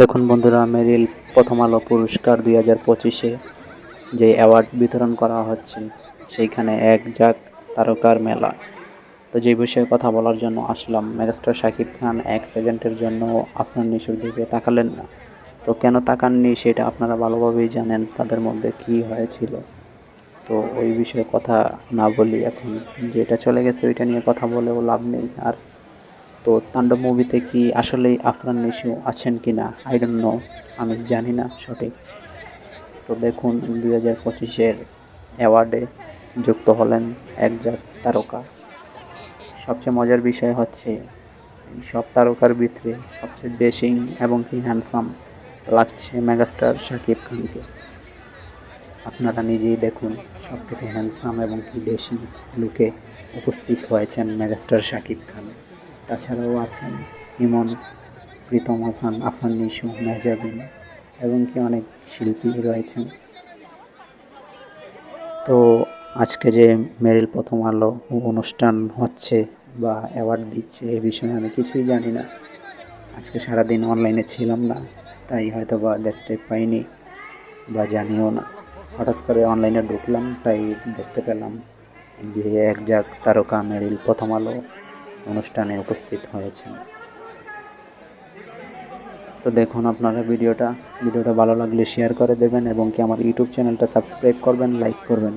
দেখুন বন্ধুরা, মেরিল প্রথম আলো পুরস্কার দুই হাজার পঁচিশে যে অ্যাওয়ার্ড বিতরণ করা হচ্ছে, সেইখানে এক যাক তারকার মেলা। তো যে বিষয়ে কথা বলার জন্য আসলাম, মেগাস্টার শাকিব খান এক সেকেন্ডের জন্য আফরান নিশুর দিকে তাকালেন না। তো কেন তাকাননি সেটা আপনারা ভালোভাবেই জানেন, তাদের মধ্যে কী হয়েছিল। তো ওই বিষয়ে কথা না বলি এখন, যেটা চলে গেছে ওইটা নিয়ে কথা বলেও লাভ নেই। আর তো তাণ্ডব মুভিতে কি আসলেই আফরান নিশু আছেন কি না আই ডোন্ট নো আমি জানি না সঠিক। তো দেখুন, দুই হাজার পঁচিশের অ্যাওয়ার্ডে যুক্ত হলেন একজাক তারকা। সবচেয়ে মজার বিষয় হচ্ছে সব তারকার ভিতরে সবচেয়ে ডেসিং এবং কি হ্যান্ডসাম লাগছে মেগাস্টার শাকিব খানকে। আপনারা নিজেই দেখুন সব থেকে হ্যান্ডসাম এবং কি ডেসিং লুকে উপস্থিত হয়েছেন মেগাস্টার শাকিব খান। তাছাড়াও আছেন। ইমন প্রীতম হাসান, আফান নিশু মেহজাবিন এবং কি অনেক শিল্পী রয়েছেন। তো আজকে যে মেরিল প্রথম আলো অনুষ্ঠান হচ্ছে বা অ্যাওয়ার্ড দিচ্ছে এ বিষয়ে আমি কিছুই জানি না। আজকে সারাদিন অনলাইনে ছিলাম না, তাই হয়তো বা দেখতে পাইনি বা জানিও না। হঠাৎ করে অনলাইনে ঢুকলাম, তাই দেখতে পেলাম যে এক যাক তারকা মেরিল প্রথম আলো অনুষ্ঠানে উপস্থিত হয়েছেন। তো দেখুন আপনারা ভিডিওটা ভিডিওটা ভালো লাগলে শেয়ার করে দেবেন এবং কি আমার ইউটিউব চ্যানেলটা সাবস্ক্রাইব করবেন লাইক করবেন।